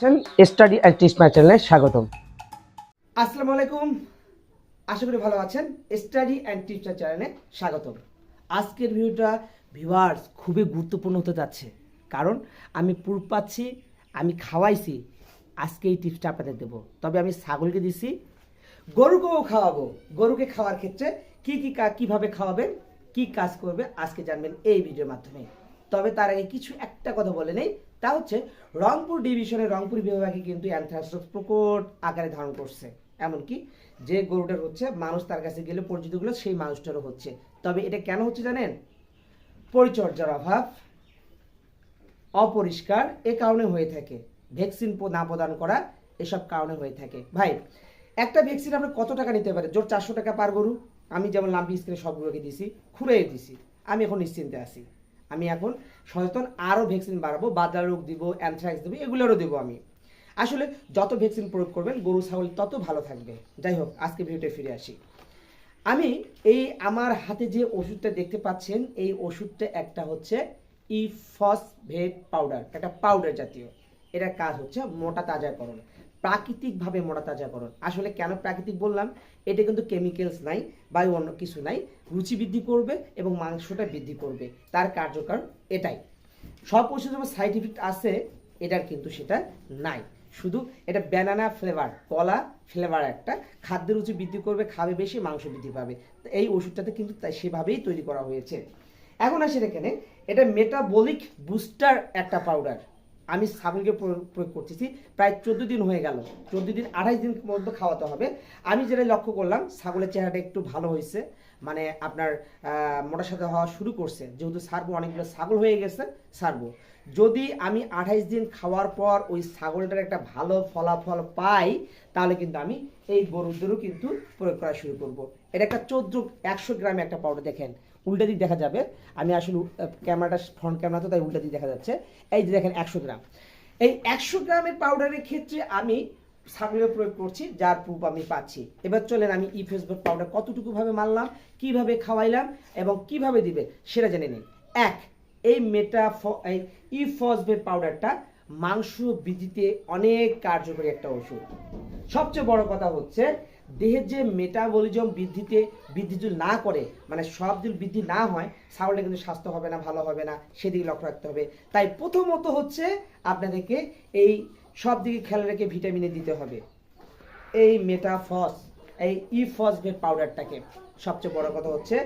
Study and teach মাই চ্যানেলে স্বাগতম। আসসালামু আলাইকুম। আশা করি ভালো আছেন। স্টাডি অ্যান্ড টিপসের চ্যানেলে স্বাগতম। আজকের ভিডিওটা ভিউয়ার্স খুবই গুরুত্বপূর্ণ হতে যাচ্ছে। কারণ আমি প্রুফ পাচ্ছি, আমি খাওয়াইছি, আজকে এই টিপসটা আপনাদের দেবো। তবে আমি ছাগলকে দিছি, গরুকেও খাওয়াবো। গরুকে খাওয়ার ক্ষেত্রে কি কা কীভাবে খাওয়াবেন, কি কাজ করবে, আজকে জানবেন এই ভিডিওর মাধ্যমে। তবে তার আগে কিছু একটা কথা বলে নেই। তা হচ্ছে, রংপুর ডিভিশনের রংপুর বিভাগে কিন্তু অ্যানথ্রাক্সিস প্রকট আকারে ধারণ করছে। এমনকি যে গরুটার হচ্ছে, মানুষ তার কাছে গেলে পরিচিতগুলো সেই মানুষটারও হচ্ছে। তবে এটা কেন হচ্ছে জানেন? পরিচর্যার অভাব, অপরিষ্কার, এ কারণে হয়ে থাকে। ভ্যাকসিন না প্রদান করা, এসব কারণে হয়ে থাকে। ভাই, একটা ভ্যাকসিন আপনি কত টাকা নিতে পারে জোর চারশো টাকা পার গরু। আমি যেমন লাম্পি স্ক্রিনে সবগুলোকে দিছি, খুঁড়ে দিছি। আমি এখন নিশ্চিন্তে আছি। আমি এখন সচেতন আরও ভ্যাকসিন বাড়াবো বাদা রোগ দিব অ্যান্থ্রাক্স দেবো, এগুলোরও দেবো আমি। আসলে যত ভ্যাকসিন প্রয়োগ করবেন, গরু, ছাগল, তত ভালো থাকবে। যাই হোক, আজকে ভিডিওতে ফিরে আসি। আমি এই আমার হাতে যে ওষুধটা দেখতে পাচ্ছেন, এই ওষুধটা একটা হচ্ছে ইফসভেট পাউডার একটা পাউডার জাতীয়। এটার কাজ হচ্ছে মোটা তাজাকরণ। প্রাকৃতিকভাবে মোটা তাজাকরণ। আসলে কেন প্রাকৃতিক বললাম? এটা কিন্তু কেমিক্যালস নাই বা অন্য কিছু নাই, রুচি বৃদ্ধি করবে এবং মাংসটা বৃদ্ধি করবে। তার কার্যকর এটাই। সব ওষুধ যেমন সাইড ইফেক্ট আছে, এটার কিন্তু সেটা নাই। শুধু এটা ব্যানানা ফ্লেভার কলা ফ্লেভার একটা। খাদ্যের রুচি বৃদ্ধি করবে, খাবে বেশি, মাংস বৃদ্ধি পাবে। এই ওষুধটাতে কিন্তু সেভাবেই তৈরি করা হয়েছে। এখন আসে এখানে এটা মেটাবলিক বুস্টার একটা পাউডার আমি ছাগলকে প্রয়োগ করতেছি, প্রায় চোদ্দ দিন হয়ে গেল। চোদ্দ দিন, আঠাইশ দিন মধ্যে খাওয়াতে হবে। আমি যেটা লক্ষ্য করলাম, ছাগলের চেহারাটা একটু ভালো হয়েছে। মানে আপনার মোটার সাথে হওয়া শুরু করছে। যেহেতু সারবো, অনেকগুলো ছাগল হয়ে গেছে, সারবো। যদি আমি আঠাইশ দিন খাওয়ার পর ওই ছাগলটার একটা ভালো ফলাফল পাই, তাহলে কিন্তু আমি এই গরুদেরও কিন্তু প্রয়োগ করা শুরু করব। এটা একটা চোদ্দ, একশো গ্রামে একটা পাউডার দেখেন। উল্টা দিক দেখা যাবে। আমি আসলে ক্যামেরাটা ফ্রন্ট ক্যামেরা তো তাই উল্টা দিক দেখা যাচ্ছে। এই যে দেখেন একশো গ্রাম। এই একশো গ্রামের পাউডারের ক্ষেত্রে আমি ছাগলের প্রয়োগ করছি, যার প্রুফ আমি পাচ্ছি। এবার চলেন আমি ই ফেসবুক পাউডার কতটুকুভাবে মারলাম, কীভাবে খাওয়াইলাম এবং কীভাবে দিবে, সেটা জেনে নিন এক, এই মেটা এই ই ফসফেট পাউডারটা মাংস বৃদ্ধিতে অনেক কার্যকরী একটা ওষুধ। সবচেয়ে বড় কথা হচ্ছে, দেহের যে মেটাবলিজম বৃদ্ধিতে, বৃদ্ধি যদি না করে মানে সব দিন বৃদ্ধি না হয়, ছাগলটা কিন্তু স্বাস্থ্য হবে না, ভালো হবে না, সেদিকে লক্ষ্য রাখতে হবে। তাই প্রথমত হচ্ছে আপনাদেরকে এই সব দিকে খেয়াল রেখে ভিটামিনে দিতে হবে। এই মেটাফস এই ই ফসফেট পাউডারটাকে সবচেয়ে বড় কথা হচ্ছে,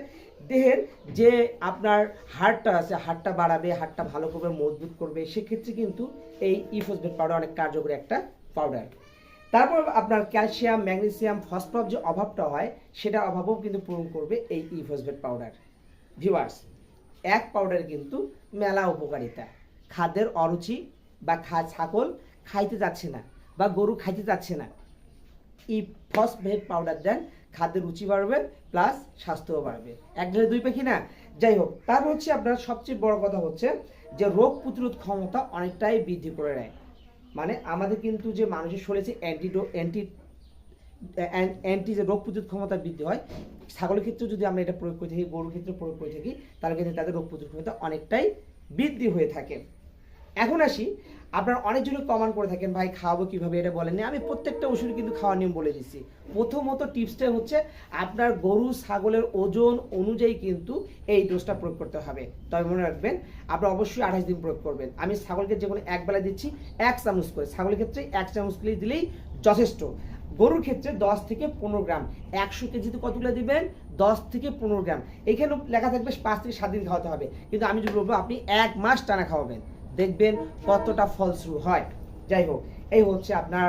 দেহের যে আপনার হাড়টা আছে, হাড়টা বাড়াবে, হাড়টা ভালো করবে, মজবুত করবে, সেক্ষেত্রে কিন্তু এই ই ফসফেট পাউডার অনেক কার্যকরী একটা পাউডার তারপর আপনার ক্যালসিয়াম ম্যাগনেসিয়াম ফসফরাস যে অভাবটা হয়, সেটা অভাবও কিন্তু পূরণ করবে এই ই ফসফেট পাউডার ভিউয়ার্স এক পাউডার কিন্তু মেলা উপকারিতা। খাদ্যের অরুচি বা খা ছাগল খাইতে যাচ্ছে না বা গরু খাইতে যাচ্ছে না। ই ফসফেট পাউডার দেন, খাদ্যের রুচি বাড়বে প্লাস স্বাস্থ্যও বাড়বে। এক ঢেলে দুই পাখি না? যাই হোক, তার হচ্ছে আপনার সবচেয়ে বড় কথা হচ্ছে যে রোগ প্রতিরোধ ক্ষমতা অনেকটাই বৃদ্ধি করে নেয়। মানে আমাদের কিন্তু যে মানুষের শরীরে অ্যান্টিডো অ্যান্টি অ্যান্টি যে রোগ প্রতিরোধ ক্ষমতা বৃদ্ধি হয়, ছাগলের ক্ষেত্রে যদি আমরা এটা প্রয়োগ করে থাকি, গরুর ক্ষেত্রে প্রয়োগ করে থাকি, তাহলে কিন্তু তাদের রোগ প্রতিরোধ ক্ষমতা অনেকটাই বৃদ্ধি হয়ে থাকে। এখন আসি, আপনারা অনেকজনই কমান করে থাকেন, ভাই, খাওয়াবো কীভাবে? এটা বলেননি আমি প্রত্যেকটা ওষুধ কিন্তু খাওয়ার নিয়ম বলে দিচ্ছি। প্রথমত টিপসটা হচ্ছে, আপনার গরু, ছাগলের ওজন অনুযায়ী কিন্তু এই ডোজটা প্রয়োগ করতে হবে। তবে মনে রাখবেন, আপনারা অবশ্যই আঠাশ দিন প্রয়োগ করবেন। আমি ছাগলকে যে কোনো এক বেলা দিচ্ছি, এক চামচ করে। ছাগলের ক্ষেত্রে এক চামচ করে দিলেই যথেষ্ট। গরুর ক্ষেত্রে দশ থেকে পনেরো গ্রাম। একশো কেজিতে কতগুলো দিবেন? দশ থেকে পনেরো গ্রাম। এখানে লেখা থাকবে, পাঁচ থেকে সাত দিন খাওয়াতে হবে। কিন্তু আমি যদি বলব, আপনি এক মাস টানা খাওয়াবেন। দেখবেন কতটা ফলশ্রু হয়। যাই হোক, এই হচ্ছে আপনার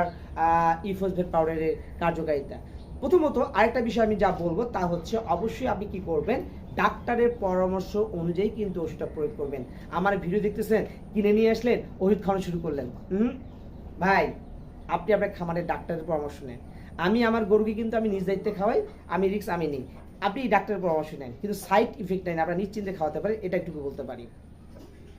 ইফোসভেট পাউডারের কার্যকারিতা। প্রথমত আরেকটা বিষয় আমি যা বলব তা হচ্ছে অবশ্যই আপনি কি করবেন, ডাক্তারের পরামর্শ অনুযায়ী কিন্তু ওষুধটা প্রয়োগ করবেন। আমার ভিডিও দেখতেছেন, কিনে নিয়ে আসলেন, ওষুধ খাওয়ানো শুরু করলেন। হুম? ভাই, আপনি আপনার খামারের ডাক্তারের পরামর্শ নেন। আমি আমার গরুকে কিন্তু আমি নিজ দায়িত্বে খাওয়াই, আমি রিক্স আমি নিই। আপনি ডাক্তারের পরামর্শ নেন, কিন্তু সাইড ইফেক্ট নেন আপনার নিশ্চিন্তে খাওয়াতে পারেন, এটা একটু বলতে পারি।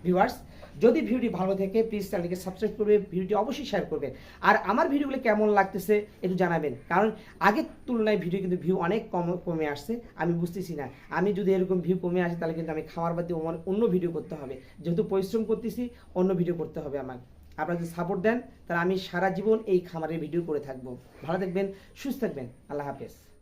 ভিউয়ার্স যদি ভিডিওটি ভালো থাকে প্লিজ চ্যানেলকে সাবস্ক্রাইব করবে, ভিডিওটি অবশ্যই শেয়ার করবেন আর আমার ভিডিওগুলো কেমন লাগতেছে একটু জানাবেন। কারণ আগের তুলনায় ভিডিও কিন্তু ভিউ অনেক কম, কমে আসছে, আমি বুঝতেছি না। আমি যদি এরকম ভিউ কমে আসে, তাহলে কিন্তু আমি খাওয়ার বাদ দিয়ে অন্য- ভিডিও করতে হবে। যেহেতু পরিশ্রম করতেছি, অন্য ভিডিও করতে হবে আমার। আপনারা যদি সাপোর্ট দেন, তাহলে আমি সারা জীবন এই খামারের ভিডিও করে থাকব। ভালো থাকবেন, সুস্থ থাকবেন। আল্লাহ হাফেজ।